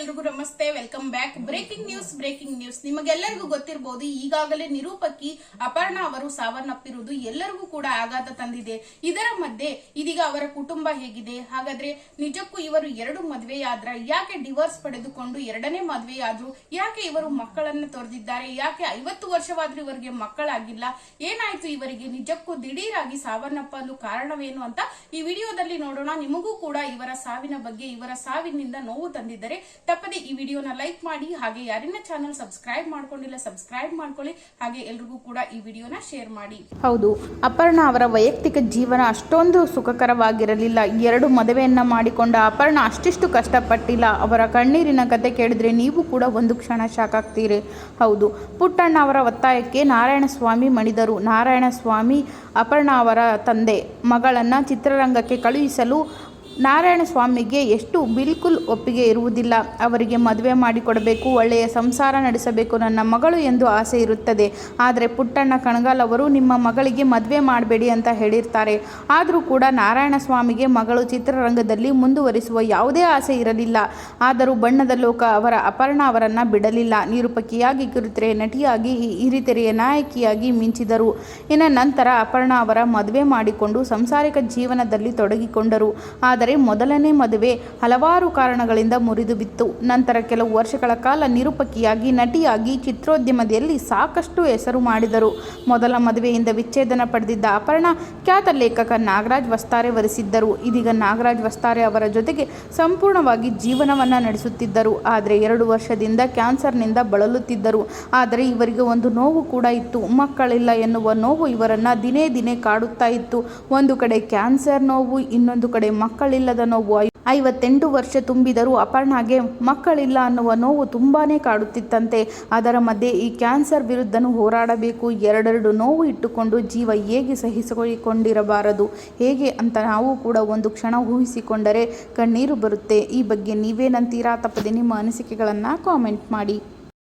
ಎಲ್ರಿಗೂ ನಮಸ್ತೆ welcome back breaking news breaking news ನಿಮಗೆಲ್ಲರಿಗೂ ಗೊತ್ತಿರಬಹುದು ಈಗಾಗಲೇ ನಿರೂಪಕಿ ಅಪರ್ಣ ಅವರು ಸಾವನ್ನಪ್ಪಿರುವುದು ಎಲ್ಲರಿಗೂ ಕೂಡ ಆಘಾತ ತಂದಿದೆ. ಇದರ ಮಧ್ಯೆ ಇದೀಗ ಅವರ ಕುಟುಂಬ ಹೇಗಿದೆ? ಹಾಗಾದ್ರೆ ನಿಜಕ್ಕೂ ಇವರು ಎರಡು ಮದುವೆಯಾದ್ರ? ಯಾಕೆ ಡಿವೋರ್ಸ್ ಪಡೆದುಕೊಂಡು ಎರಡನೇ ಮದುವೆಯಾದ್ರು? ಯಾಕೆ ಇವರು ಮಕ್ಕಳನ್ನ ತೊರೆದಿದ್ದಾರೆ? ಯಾಕೆ ಐವತ್ತು ವರ್ಷವಾದ್ರೂ ಇವರಿಗೆ ಮಕ್ಕಳಾಗಿಲ್ಲ? ಏನಾಯ್ತು ಇವರಿಗೆ? ನಿಜಕ್ಕೂ ದಿಢೀರಾಗಿ ಸಾವನ್ನಪ್ಪಲು ಕಾರಣವೇನು ಅಂತ ಈ ವಿಡಿಯೋದಲ್ಲಿ ನೋಡೋಣ. ನಿಮಗೂ ಕೂಡ ಇವರ ಸಾವಿನ ಬಗ್ಗೆ, ಇವರ ಸಾವಿನಿಂದ ನೋವು ತಂದಿದ್ದರೆ ತಪ್ಪದೆ ಈ ವಿಡಿಯೋನ ಲೈಕ್ ಮಾಡಿ, ಹಾಗೆ ಯಾರಿನ ಚಾನಲ್ ಸಬ್ಸ್ಕ್ರೈಬ್ ಮಾಡ್ಕೊಂಡಿಲ್ಲ ಸಬ್ಸ್ಕ್ರೈಬ್ ಮಾಡ್ಕೊಳ್ಳಿ, ಹಾಗೆ ಎಲ್ರಿಗೂ ಕೂಡ ಈ ವಿಡಿಯೋನ ಶೇರ್ ಮಾಡಿ. ಹೌದು, ಅಪರ್ಣ ಅವರ ವೈಯಕ್ತಿಕ ಜೀವನ ಅಷ್ಟೊಂದು ಸುಖಕರವಾಗಿರಲಿಲ್ಲ. ಎರಡು ಮದುವೆಯನ್ನ ಮಾಡಿಕೊಂಡ ಅಪರ್ಣ ಅಷ್ಟಿಷ್ಟು ಕಷ್ಟಪಟ್ಟಿಲ್ಲ. ಅವರ ಕಣ್ಣೀರಿನ ಕತೆ ಕೇಳಿದ್ರೆ ನೀವು ಕೂಡ ಒಂದು ಕ್ಷಣ ಶಾಕ್ ಆಗ್ತೀರಿ. ಹೌದು, ಪುಟ್ಟಣ್ಣ ಅವರ ಒತ್ತಾಯಕ್ಕೆ ನಾರಾಯಣ ಸ್ವಾಮಿ ಮಣಿದರು. ನಾರಾಯಣ ಸ್ವಾಮಿ ಅಪರ್ಣ ಅವರ ತಂದೆ. ಮಗಳನ್ನ ಚಿತ್ರರಂಗಕ್ಕೆ ಕಳುಹಿಸಲು ನಾರಾಯಣ ಸ್ವಾಮಿಗೆ ಎಷ್ಟು ಬಿಲ್ಕುಲ್ ಒಪ್ಪಿಗೆ ಇರುವುದಿಲ್ಲ. ಅವರಿಗೆ ಮದುವೆ ಮಾಡಿಕೊಡಬೇಕು, ಒಳ್ಳೆಯ ಸಂಸಾರ ನಡೆಸಬೇಕು ನನ್ನ ಮಗಳು ಎಂದು ಆಸೆ ಇರುತ್ತದೆ. ಆದರೆ ಪುಟ್ಟಣ್ಣ ಕಣಗಾಲ್ ಅವರು ನಿಮ್ಮ ಮಗಳಿಗೆ ಮದುವೆ ಮಾಡಬೇಡಿ ಅಂತ ಹೇಳಿರ್ತಾರೆ. ಆದರೂ ಕೂಡ ನಾರಾಯಣ ಸ್ವಾಮಿಗೆ ಮಗಳು ಚಿತ್ರರಂಗದಲ್ಲಿ ಮುಂದುವರಿಸುವ ಯಾವುದೇ ಆಸೆ ಇರಲಿಲ್ಲ. ಆದರೂ ಬಣ್ಣದ ಲೋಕ ಅವರ ಅಪರ್ಣ ಅವರನ್ನು ಬಿಡಲಿಲ್ಲ. ನಿರೂಪಕಿಯಾಗಿ ಕಿರುತೆರೆ ನಟಿಯಾಗಿ ಹಿರಿತೆರೆಯ ನಾಯಕಿಯಾಗಿ ಮಿಂಚಿದರು. ಇನ್ನು ನಂತರ ಅಪರ್ಣ ಅವರ ಮದುವೆ ಮಾಡಿಕೊಂಡು ಸಂಸಾರಿಕ ಜೀವನದಲ್ಲಿ ತೊಡಗಿಕೊಂಡರು. ಆದರೆ ಮೊದಲನೇ ಮದುವೆ. ಹಲವಾರು ಕಾರಣಗಳಿಂದ ಮುರಿದು ಬಿತ್ತು ನಂತರ ಕೆಲವು ವರ್ಷಗಳ ಕಾಲ ನಿರೂಪಕಿಯಾಗಿ ನಟಿಯಾಗಿ ಚಿತ್ರೋದ್ಯಮದಲ್ಲಿ ಸಾಕಷ್ಟು ಹೆಸರು ಮಾಡಿದರು. ಮೊದಲ ಮದುವೆಯಿಂದ ವಿಚ್ಛೇದನ ಪಡೆದಿದ್ದ ಅಪರ್ಣ ಖ್ಯಾತ ಲೇಖಕ ನಾಗರಾಜ್ ವಸ್ತಾರೆ ವರಿಸಿದ್ದರು. ಇದೀಗ ನಾಗರಾಜ್ ವಸ್ತಾರೆ ಅವರ ಜೊತೆಗೆ ಸಂಪೂರ್ಣವಾಗಿ ಜೀವನವನ್ನು ನಡೆಸುತ್ತಿದ್ದರು. ಆದರೆ ಎರಡು ವರ್ಷದಿಂದ ಕ್ಯಾನ್ಸರ್ನಿಂದ ಬಳಲುತ್ತಿದ್ದರು. ಆದರೆ ಇವರಿಗೆ ಒಂದು ನೋವು ಕೂಡ ಇತ್ತು. ಮಕ್ಕಳಿಲ್ಲ ಎನ್ನುವ ನೋವು ಇವರನ್ನು ದಿನೇ ದಿನೇ ಕಾಡುತ್ತಾ ಇತ್ತು. ಒಂದು ಕಡೆ ಕ್ಯಾನ್ಸರ್ ನೋವು, ಇನ್ನೊಂದು ಕಡೆ ಮಕ್ಕಳಿಲ್ಲದ ನೋವು. ಐವತ್ತೆಂಟು ವರ್ಷ ತುಂಬಿದರೂ ಅಪರ್ಣಾಗೆ ಮಕ್ಕಳಿಲ್ಲ ಅನ್ನುವ ನೋವು ತುಂಬಾನೇ ಕಾಡುತ್ತಿತ್ತಂತೆ. ಅದರ ಮಧ್ಯೆ ಈ ಕ್ಯಾನ್ಸರ್ ವಿರುದ್ಧನೂ ಹೋರಾಡಬೇಕು. ಎರಡೆರಡು ನೋವು ಇಟ್ಟುಕೊಂಡು ಜೀವ ಹೇಗೆ ಸಹಿಸಿಕೊಂಡಿರಬಾರದು? ಹೇಗೆ ಅಂತ ನಾವು ಕೂಡ ಒಂದು ಕ್ಷಣ ಊಹಿಸಿಕೊಂಡರೆ ಕಣ್ಣೀರು ಬರುತ್ತೆ. ಈ ಬಗ್ಗೆ ನೀವೇನಂತೀರಾ? ತಪ್ಪದೆ ನಿಮ್ಮ ಅನಿಸಿಕೆಗಳನ್ನು ಕಾಮೆಂಟ್ ಮಾಡಿ.